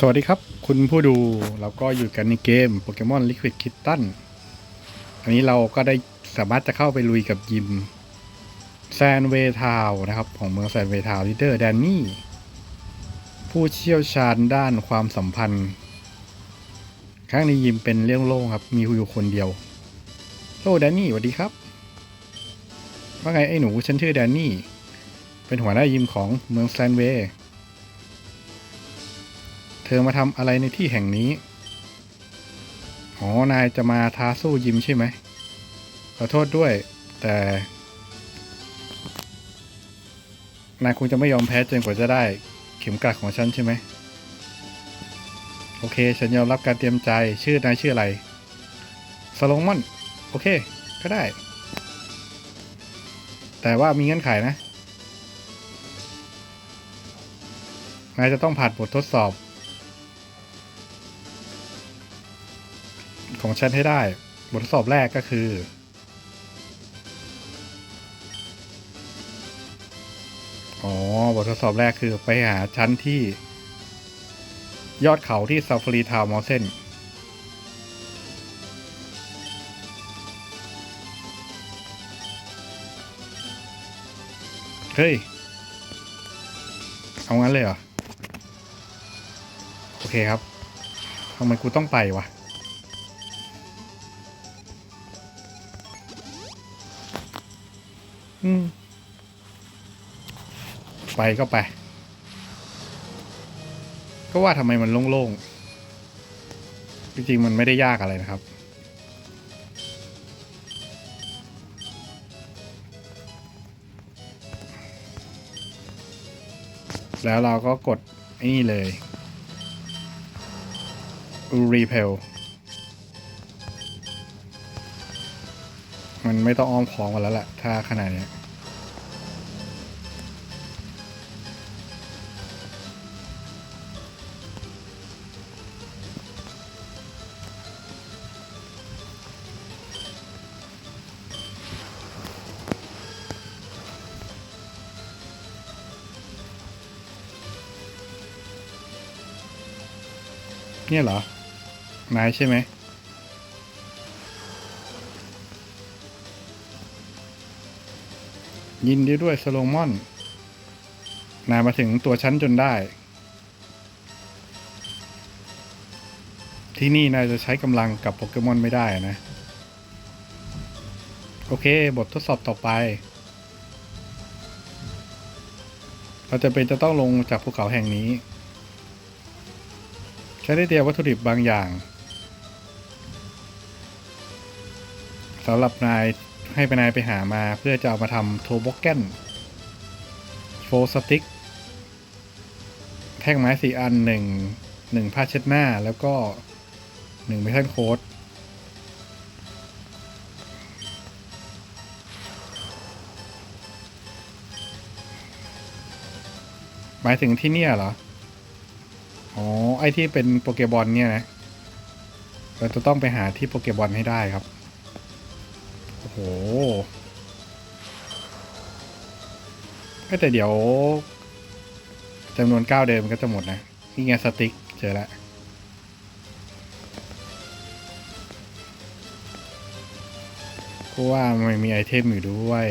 สวัสดีครับ คุณผู้ดูเราก็อยู่กันในเกมโปเกมอนลิควิดคิตตันอันนี้เราก็ได้สามารถจะเข้าไปลุยกับยิมแซนเวทาวนะครับ ของเมืองแซนเวทาวลีเดอร์แดนนี่ ผู้เชี่ยวชาญด้านความสัมพันธ์ครั้งนี้ยิมเป็นเรื่องโล่งครับ มีอยู่คนเดียวโลแดนนี่สวัสดีครับ ว่าไงไอ้หนูฉันชื่อแดนนี่ เป็นหัวหน้ายิมของเมืองแซนเวย์ เธอมาทำอะไรในที่แห่งนี้ อ๋อ นายจะมาท้าสู้ยิมใช่ไหม ขอโทษด้วย แต่ นายคงจะไม่ยอมแพ้จนกว่าจะได้ เข็มกลัดของฉันใช่ไหม โอเค ฉันยอมรับการเตรียมใจ ชื่อนายชื่ออะไร สโลมอน โอเค ก็ได้ แต่ว่ามีเงื่อนไขนะ นายจะต้องผ่านบททดสอบ ของฉันให้ได้ บททดสอบแรกก็คือ อ๋อ บททดสอบแรกคือไปหาชั้นที่ ยอดเขาที่ซาฟารีทาวมอเซนเฮ้ย เอางั้นเลยเหรอ โอเคครับทำไมกูต้องไปวะ ไปก็ไป ก็ว่าทำไมมันโล่งๆ จริงๆ มันไม่ได้ยากอะไรนะครับ แล้วเราก็กดนี่เลย repel มันไม่ต้องอ้อมของกันแล้วแหละถ้าขนาดนี้ เนี่ยเหรอนายใช่ไหมยินดีด้วยสโลมอน นายมาถึงตัวฉันจนได้ ที่นี่นายจะใช้กำลังกับโปเกมอนไม่ได้นะ โอเค บททดสอบต่อไป เราจะเป็นจะต้องลงจากภูเขาแห่งนี้ ฉันได้เตรียมวัตถุดิบบางอย่างสำหรับนายให้ไปนายไปหามาเพื่อจะเอามาทำโทโบแกนโฟสติกแท่งไม้สี่อันหนึ่งหนึ่งผ้าเช็ดหน้าแล้วก็หนึ่งเมทัลโค้ดหมายถึงที่เนี่ยเหรอ ไอที่เป็นโปเกบอลเนี่ยนะ เราจะต้องไปหาที่โปเกบอลให้ได้ครับ โอ้โหแต่เดี๋ยวจำนวนเก้าเดิมมันก็จะหมดนะ นี่ไงสติ๊กเจอแล้วเพราะว่ามันมีไอเทมอยู่ด้วย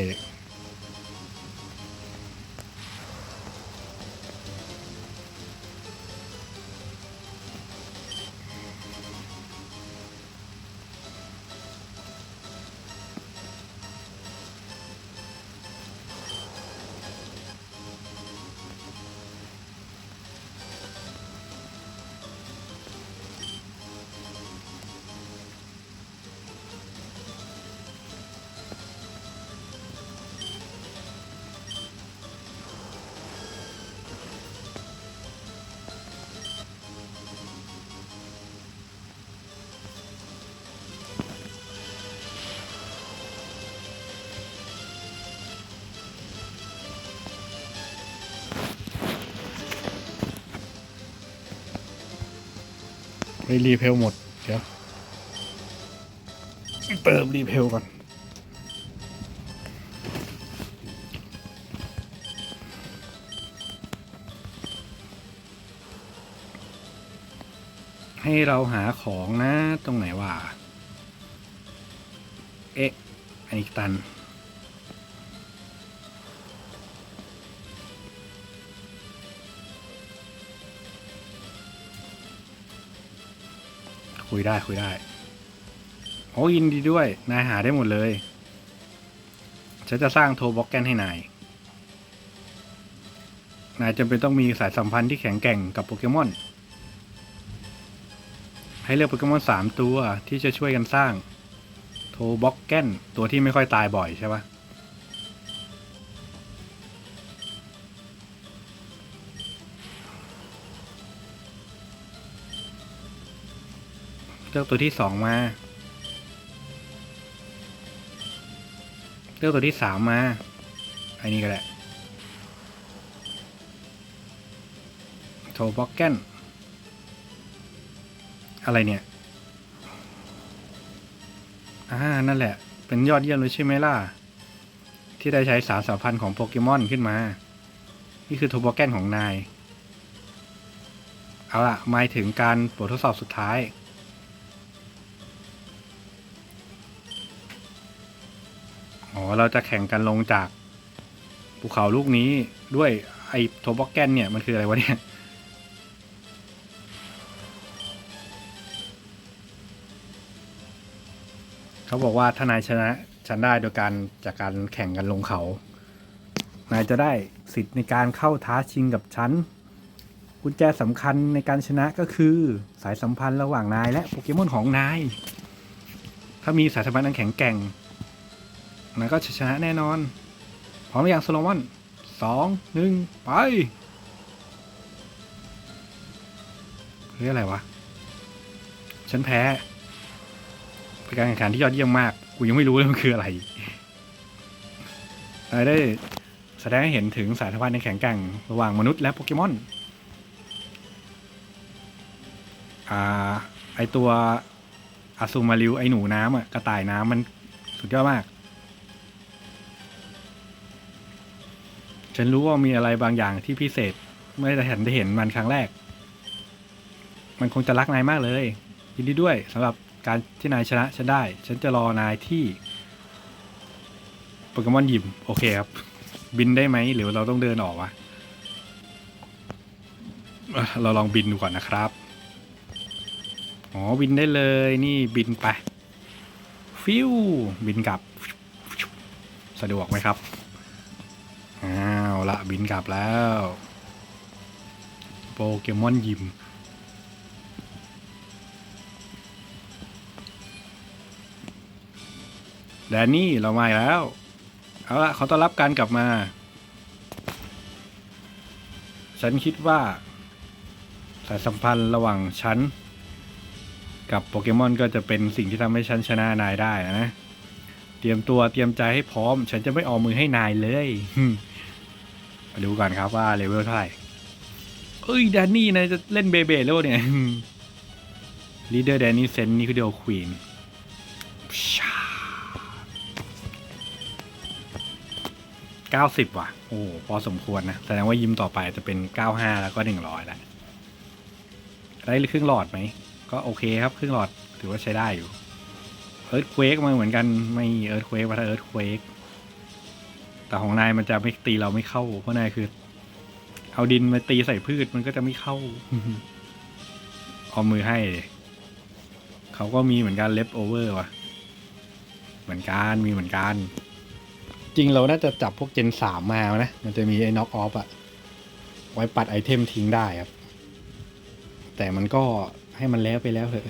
ไปรีเพลหมด เดี๋ยว เติมรีเพลก่อน ให้เราหาของนะ ตรงไหนวะเอ๊ะ อันนี้ตัน คุยได้คุยได้โอ้ยินดีด้วย นายหาได้หมดเลย ฉันจะสร้างโทรบ็อกแกนให้นาย นายจำเป็นต้องมีสายสัมพันธ์ที่แข็งแกร่งกับโปเกมอน ให้เลือกโปเกมอนสามตัวที่จะช่วยกันสร้าง โทรบ็อกแกนตัวที่ไม่ค่อยตายบ่อยใช่ปะ ลือกตัวที่สองมา เลือกตัวที่สามมาไอ้นี่ก็ได้โทบ็อกแกนอะไรเนี่ย อ่า นั่นแหละ เป็นยอดเยี่ยมเลยใช่ไหมล่ะ ที่ได้ใช้สารสัมพันธ์ของโปเกมอนขึ้นมา นี่คือโทบ็อกแกนของนาย เอาล่ะมาถึงการบททดสอบสุดท้าย อ๋อ เราจะแข่งกันลงจากภูเขาลูกนี้ด้วยไอ้โทบล็อกแกนเนี่ย มันคืออะไรวะเนี่ยเขาบอกว่าถ้านายชนะฉันได้โดยการจากการแข่งกันลงเขา นายจะได้สิทธิ์ในการเข้าท้าชิงกับฉันกุญแจสำคัญในการชนะก็คือสายสัมพันธ์ระหว่างนายและโปเกมอนของนาย ถ้ามีสายสัมพันธ์อันแข็งแกร่ง นายก็จะชนะแน่นอน พร้อมอยังโซโลมอนสองหนึ่งไปเฮ้ยอะไรวะ ฉันแพ้ เป็นการแข่งขันที่ยอดเยี่ยมมาก กูยังไม่รู้เลยมันคืออะไรได้แสดงให้เห็นถึงสายสัมพันธ์ในแข็งแกร่งระหว่างมนุษย์และโปเกมอน อ่า ไอตัวอาซูมาริวไอหนูน้ำอะกระต่ายน้ำมันสุดยอดมาก ฉันรู้ว่ามีอะไรบางอย่างที่พิเศษ เมื่อได้เห็นได้เห็นมันครั้งแรก มันคงจะรักนายมากเลยยินดีด้วยสำหรับการที่นายชนะฉันได้ ฉันจะรอนายที่โปเกมอนยิมโอเคครับ บินได้ไหมหรือเราต้องเดินออกวะเราลองบินดูก่อนนะครับ อ๋อ บินได้เลยนี่บินไป ฟิวบินกลับ สะดวกไหมครับอ้า ละบินกลับแล้ว โปเกมอนยิม แดนนี่ เรามาแล้ว เอาละขอต้อนรับการกลับมา ฉันคิดว่า สายสัมพันธ์ระหว่างฉัน กับโปเกมอนก็จะเป็นสิ่งที่ทำให้ฉันชนะนายได้นะเตรียมตัวเตรียมใจให้พร้อม ฉันจะไม่ออกมือให้นายเลย มาดูก่อนครับว่าเลเวลเท่าไหร่เอ้ยแดนนี่นายจะเล่นเบเบแล้วเนี่ยลีดเดอร์แดนนี่เซนนี่คือเดียวควีนเก้าสิบว่ะ โอ้พอสมควรนะ แสดงว่ายิมต่อไปจะเป็นเก้าห้าแล้วก็หนึ่งร้อยแล้วได้ครึ่งหลอดไหม ก็โอเคครับ ครึ่งหลอดถือว่าใช้ได้อยู่เอิร์ธเควกมาเหมือนกัน ไม่เอิร์ธเควกว่าถ้าเอิร์ธเควก แต่ของนายมันจะไม่ตีเราไม่เข้า เพราะนายคือ เอาดินมาตีใส่พืชมันก็จะไม่เข้าเอามือให้ เขาก็มีเหมือนกันเลฟโอเวอร์ว่ะ เหมือนกันมีเหมือนกัน จริงเราน่าจะจับพวกเจนสามมานะ มันจะมีไอ้น็อกออฟอะไว้ปัดไอเทมทิ้งได้ครับ แต่มันก็ให้มันแล้วไปแล้วเถอะ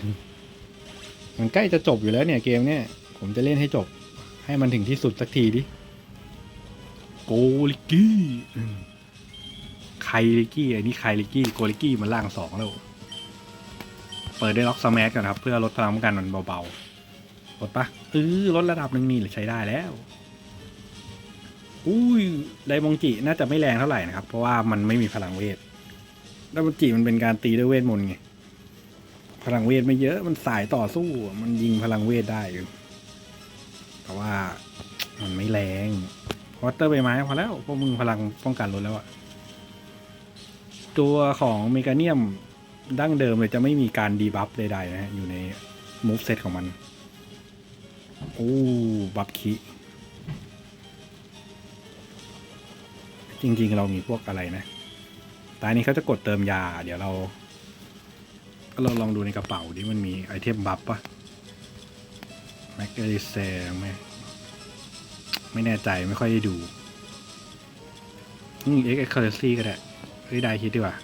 มันใกล้จะจบอยู่แล้วเนี่ยเกมเนี่ย ผมจะเล่นให้จบ ให้มันถึงที่สุดสักทีดิ โกลิกี้อืมไคลิกี้อ้นี่ไคลิกี้โกลิกี้มันล่างสองแล้ว เปิดได้ล็อกสแมักันครับ เพื่อลดพลังกันมันเบาๆลดปะเออลดระดับหนึ่งนี่ใช้ได้แล้วอุ้ยไดมองจิน่าจะไม่แรงเท่าไหร่นะครับ เพราะว่ามันไม่มีพลังเวทไดมองจิมันเป็นการตีด้วยเวทมนต์ไงพลังเวทไม่เยอะมันสายต่อสู้ มันยิงพลังเวทได้อยู่แต่ว่ามันไม่แรง อเตอร์ใบไม้พอแล้วพวกมึงพลังป้องกันลดแล้วอะตัวของเมกาเนียมดั้งเดิมเลยจะไม่มีการดีบัฟใดๆนะฮะ อยู่ในมูฟเซตของมัน โอ้บัฟคิจริงๆ เรามีพวกอะไรนะ ตายนี้เขาจะกดเติมยา เดี๋ยวเรา ก็เราลองดูในกระเป๋าดิมันมีไอเทมบัฟปะแมกเกอริเซไหม ไม่แน่ใจไม่ค่อยได้ดูอืมเอ็กซ์เคอร์ซี่ก็ได้เฮ้ยได้ฮิตดีกว่า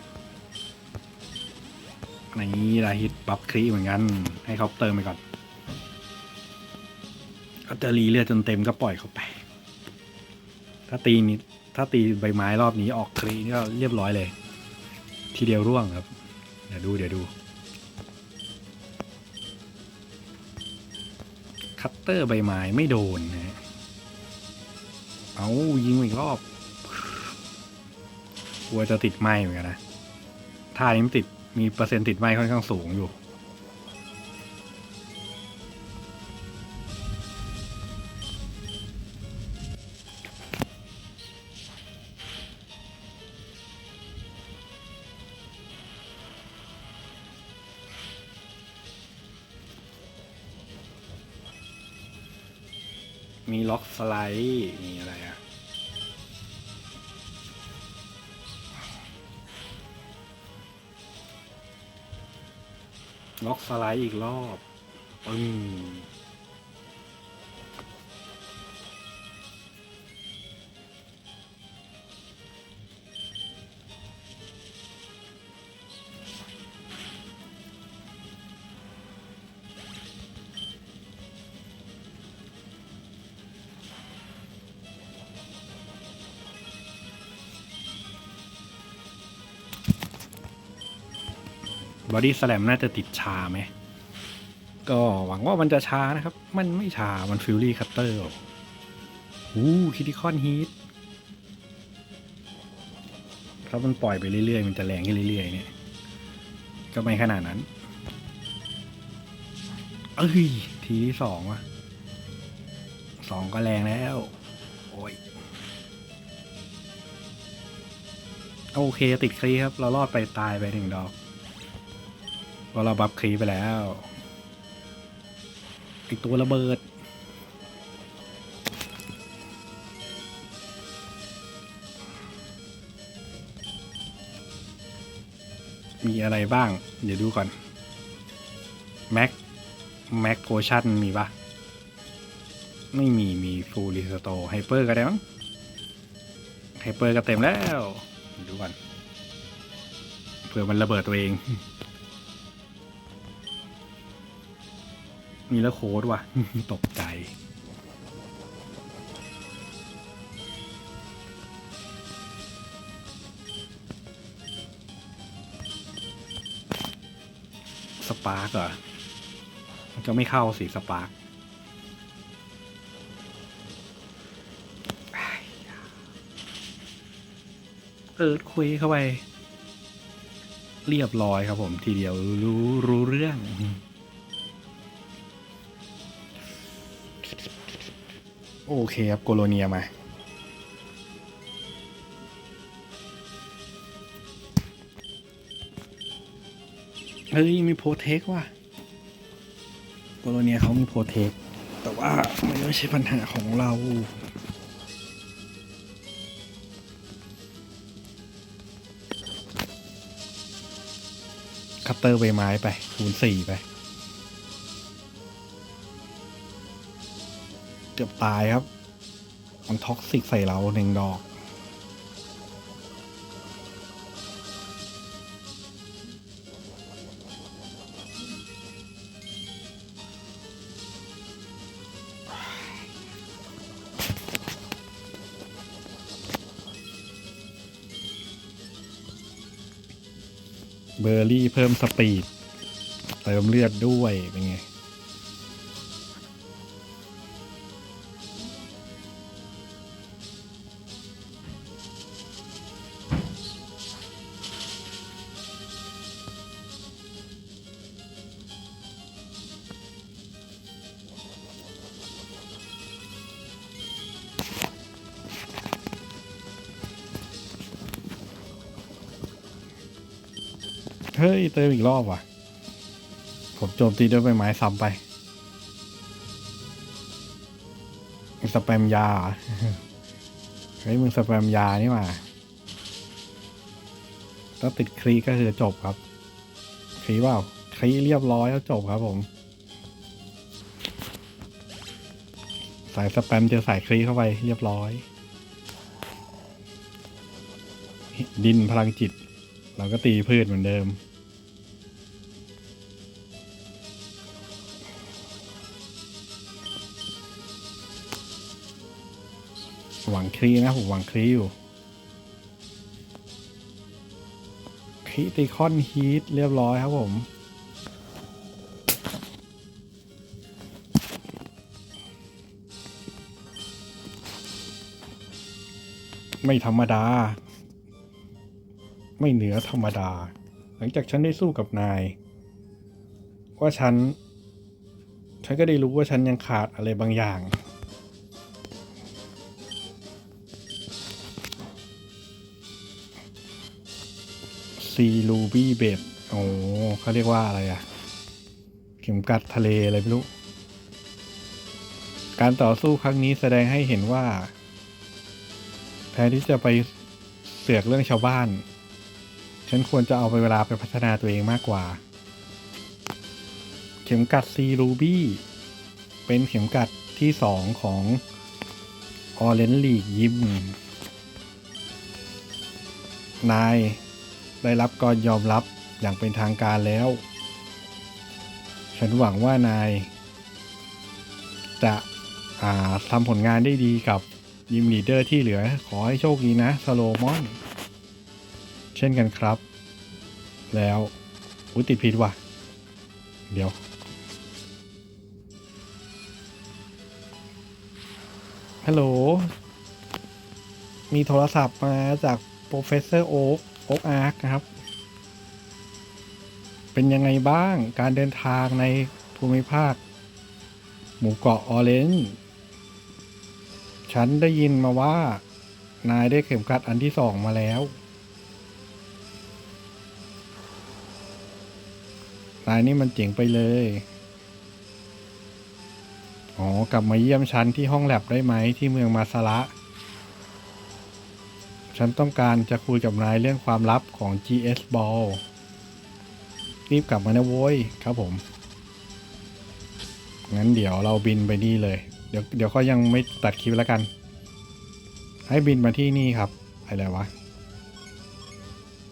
อันนี้ได้ฮิตบัฟครีเหมือนกัน ให้เขาเติมไปก่อนก็จะรีเลือดจนเต็มก็ปล่อยเขาไป ถ้าตีนี้ถ้าตีใบไม้รอบนี้ออกครีนี่ก็เรียบร้อยเลย ทีเดียวร่วงครับ เดี๋ยวดูเดี๋ยวดูคัตเตอร์ใบไม้ไม่โดนนะ เอายิงอีกรอบกลัวจะติดไหมเหมือนกันนะท่านี้มันติดมีเปอร์เซ็นต์ติดไหมค่อนข้างสูงอยู่มีล็อกสไลด์ มีอะไรอะ ล็อกสไลด์อีกรอบปึ้ง ดี้สแลมน่าจะติดชาไหม ก็หวังว่ามันจะช้านะครับ มันไม่ช้ามันฟิลลี่คัตเตอร์อู้คิติคอนฮีทถ้ามันปล่อยไปเรื่อยๆ มันจะแรงขึ้นเรื่อยๆเนี่ย ก็ไม่ขนาดนั้น เอ้ย ทีที่สองวะสองก็แรงแล้ว โอ้ยโอเคติดคลีครับ เรารอดไปตายไปหนึ่งดอก เพราะเราบัฟคลีไปแล้วไอตัวระเบิด มีอะไรบ้าง เดี๋ยวดูก่อน แม็ก แม็กโพชั่นมีปะไม่มี มีฟูลิสโตไฮเปอร์ก็ได้มั้งไฮเปอร์ก็เต็มแล้ว ดูก่อนเผื่อมันระเบิดตัวเอง มีแล้วโค้ดว่ะ ตกใจสปาร์กเหรอมันจะไม่เข้าสิสปาร์กเอิร์ดคุยเข้าไป เรียบร้อยครับผมทีเดียวรู้รู้เรื่อง โอเคครับโกโลเนียมา เฮ้ย มีโพเทคว่ะ โกโลเนียเขามีโพเทค แต่ว่ามันไม่ใช่ปัญหาของเราคัตเตอร์ใบไม้ไปคูณสี่ไป กือบตายครับ มันท็อกซิกใส่เราหนึ่งดอก เบอร์รี่เพิ่มสปีดเติมเลือดด้วย เป็นไง เฮ้ยเติมอีกรอบว่ะ ผมโจมตีด้วยใบไม้ซ้ำไปสแปมยา เฮ้ยมึงสแปมยานี่หว่าถ้าติดครีก็คือจบครับ ครีเปล่าครีเรียบร้อยแล้วจบครับผม สายสแปมเจอสายครีเข้าไปเรียบร้อย ดินพลังจิต เราก็ตีพืชเหมือนเดิม หวังครีนะผมหวังครีอยู่คริติคอนฮีทเรียบร้อยครับผมไม่ธรรมดา ไม่เหนือธรรมดา หลังจากฉันได้สู้กับนาย ว่าฉัน ฉันก็ได้รู้ว่าฉันยังขาดอะไรบางอย่าง ซีลูบี้เบดโอ้เขาเรียกว่าอะไรอะเข็มกัดทะเลอะไรไม่รู้ การต่อสู้ครั้งนี้แสดงให้เห็นว่า แทนที่จะไปเสือกเรื่องชาวบ้าน ฉันควรจะเอาไปเวลาไปพัฒนาตัวเองมากกว่า เข็มกัดซีรูบี้เป็นเข็มกัดที่สองของออเรนลีกยิมนาย ได้รับการยอมรับอย่างเป็นทางการแล้ว ฉันหวังว่านาย จะาทำผลงานได้ดีกับยิมลีเดอร์ที่เหลือ ขอให้โชคดีนะสโลมอน เช่นกันครับ แล้วอุ้ยติดผิดว่ะ เดี๋ยว ฮัลโหล มีโทรศัพท์มาจากโปรเฟสเซอร์โอ๊ก โอ๊กอาร์คนะครับ เป็นยังไงบ้างการเดินทางในภูมิภาค หมู่เกาะออเรนจ์ฉันได้ยินมาว่า นายได้เข็มกัดอันที่สองมาแล้ว นายนี่มันเจ๋งไปเลย อ๋อ กลับมาเยี่ยมฉันที่ห้องแลบได้ไหมที่เมืองมาซาระ ฉันต้องการจะคุยกับนายเรื่องความลับของ GS Ball รีบกลับมานะโว้ยครับผม งั้นเดี๋ยวเราบินไปนี่เลย เดี๋ยวเดี๋ยวก็ยังไม่ตัดคลิปแล้วกัน ให้บินมาที่นี่ครับ อะไรวะ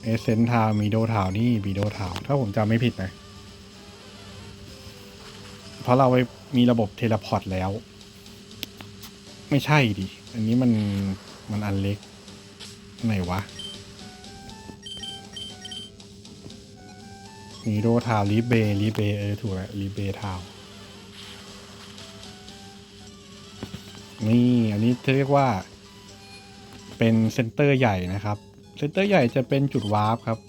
เอเซนทาวมีโดทาวนี่บีโดทาวถ้าผมจำไม่ผิดนะ เพราะเราไปมีระบบเทเลพอร์ตแล้ว ไม่ใช่ดิ อันนี้มันมันอันเล็ก ไหนวะมีโดทาวลีเบลีเบเออถูกแล้วลีเบทาวนี่อันนี้เรียกว่า เป็นเซนเตอร์ใหญ่นะครับ เซนเตอร์ใหญ่จะเป็นจุดวาร์ปครับ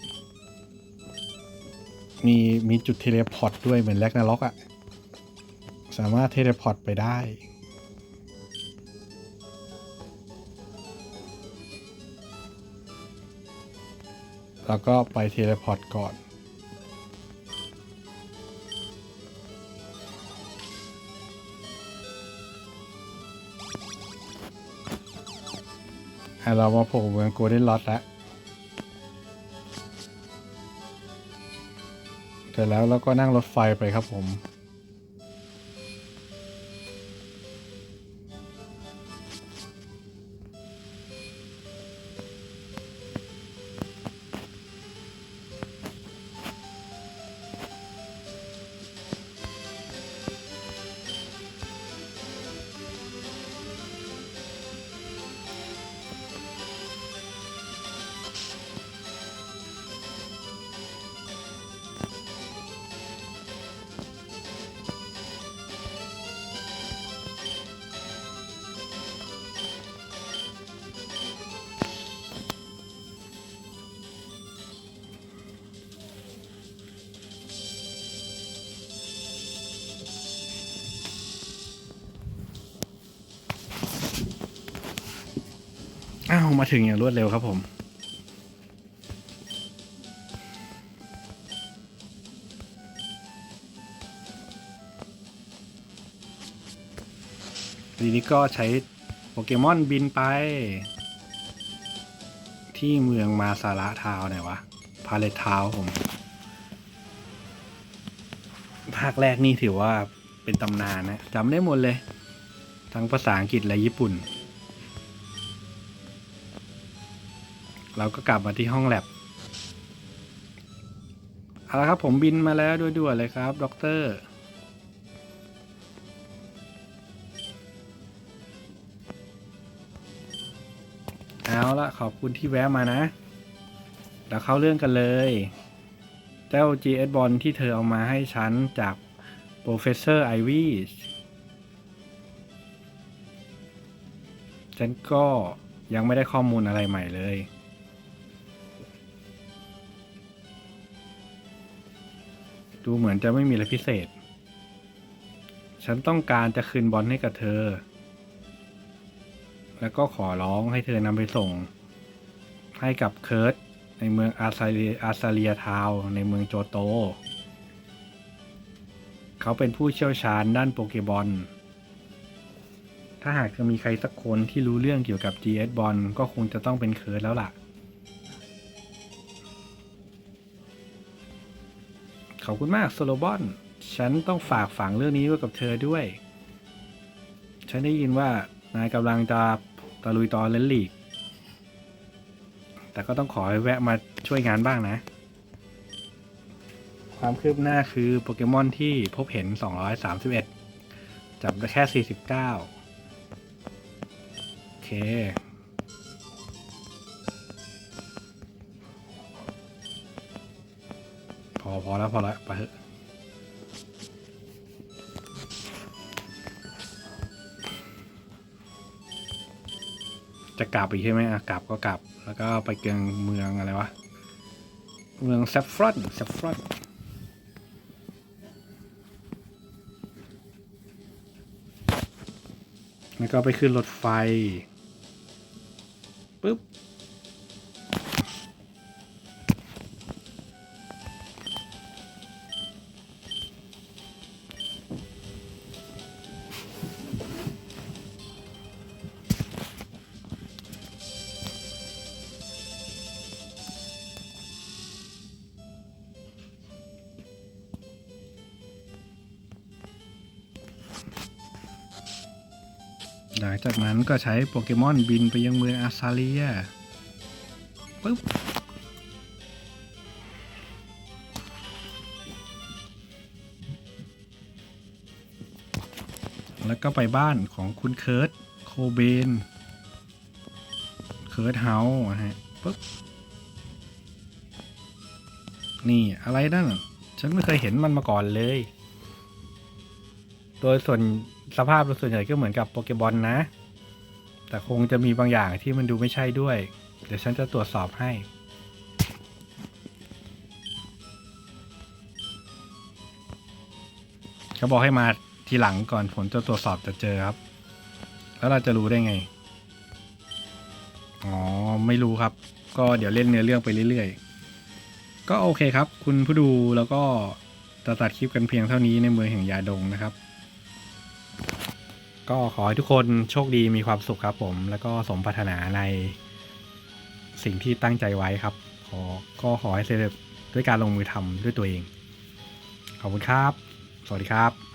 มีมีจุดเทเลพอร์ตด้วยเหมือนแลกนาล็อกอะสามารถเทเลพอร์ตไปได้ แล้วก็ไปเทเลพอร์ตก่อนให้เรามาโผล่เมืองโกลเด้นลอตแล้วเสร็จแล้วเราก็นั่งรถไฟไปครับผม มาถึงอย่างรวดเร็วครับผมทีนี้ก็ใช้โปเกมอนบินไป ที่เมืองมาซาระทาวไหนวะ พาเลททาวผม ภาคแรกนี่ถือว่าเป็นตำนานนะจำได้หมดเลย ทั้งภาษาอังกฤษและญี่ปุ่น เราก็กลับมาที่ห้องแลบเอาละครับผมบินมาแล้วด้วยด่วนเลยครับด็อกเตอร์เอาละขอบคุณที่แวะมานะ แล้วเข้าเรื่องกันเลย เจ้า GS บอลที่เธอเอามาให้ฉันจาก Professor Ivy ฉันก็ยังไม่ได้ข้อมูลอะไรใหม่เลย ดูเหมือนจะไม่มีอะไรพิเศษ ฉันต้องการจะคืนบอลให้กับเธอ แล้วก็ขอร้องให้เธอนำไปส่ง ให้กับเคิร์ตในเมืองอาซาเลียอาซาเลียทาวในเมืองโจโต เขาเป็นผู้เชี่ยวชาญด้านโปเกบอล ถ้าหากจะมีใครสักคนที่รู้เรื่องเกี่ยวกับ GS บอลก็คงจะต้องเป็นเคิร์ตแล้วล่ะ ขอบคุณมากโซโลบอน ฉันต้องฝากฝังเรื่องนี้ไว้กับเธอด้วย ฉันได้ยินว่านายกำลังจะตะลุยตอนเลนลีก แต่ก็ต้องขอให้แวะมาช่วยงานบ้างนะ ความคืบหน้าคือโปเกมอนที่พบเห็น 231 จับได้แค่ 49 โอเค อพอแล้วพอแล้วไปเถอะจะกลับอีกใช่ไหมอะกลับก็กลับ แล้วก็ไปเกงเมืองอะไรวะ เมืองแซฟฟรอนแซฟฟรอนแล้วก็ไปขึ้นรถไฟปึ๊บ หลังจากนั้นก็ใช้โปเกมอนบินไปยังเมืองอาซาเลียปึ๊บแล้วก็ไปบ้านของคุณเคิร์ตโคเบน เคิร์ตเฮาส์ฮะปึ๊บนี่อะไรนั่นฉันไม่เคยเห็นมันมาก่อนเลย โดยส่วน สภาพโดยส่วนใหญ่ก็เหมือนกับโปเกบอลนะ แต่คงจะมีบางอย่างที่มันดูไม่ใช่ด้วย เดี๋ยวฉันจะตรวจสอบให้ เขาบอกให้มาทีหลังก่อนผมจะตรวจสอบจะเจอครับ แล้วเราจะรู้ได้ไง อ๋อ ไม่รู้ครับ ก็เดี๋ยวเล่นเนื้อเรื่องไปเรื่อยๆ ก็โอเคครับ คุณผู้ดูแล้วก็จะตัดคลิปกันเพียงเท่านี้ในเมืองแห่งยาดงนะครับ ก็ขอให้ทุกคนโชคดีมีความสุขครับผม แล้วก็สมปรารถนาในสิ่งที่ตั้งใจไว้ครับ ขอก็ขอให้เสร็จด้วยการลงมือทำด้วยตัวเอง ขอบคุณครับ สวัสดีครับ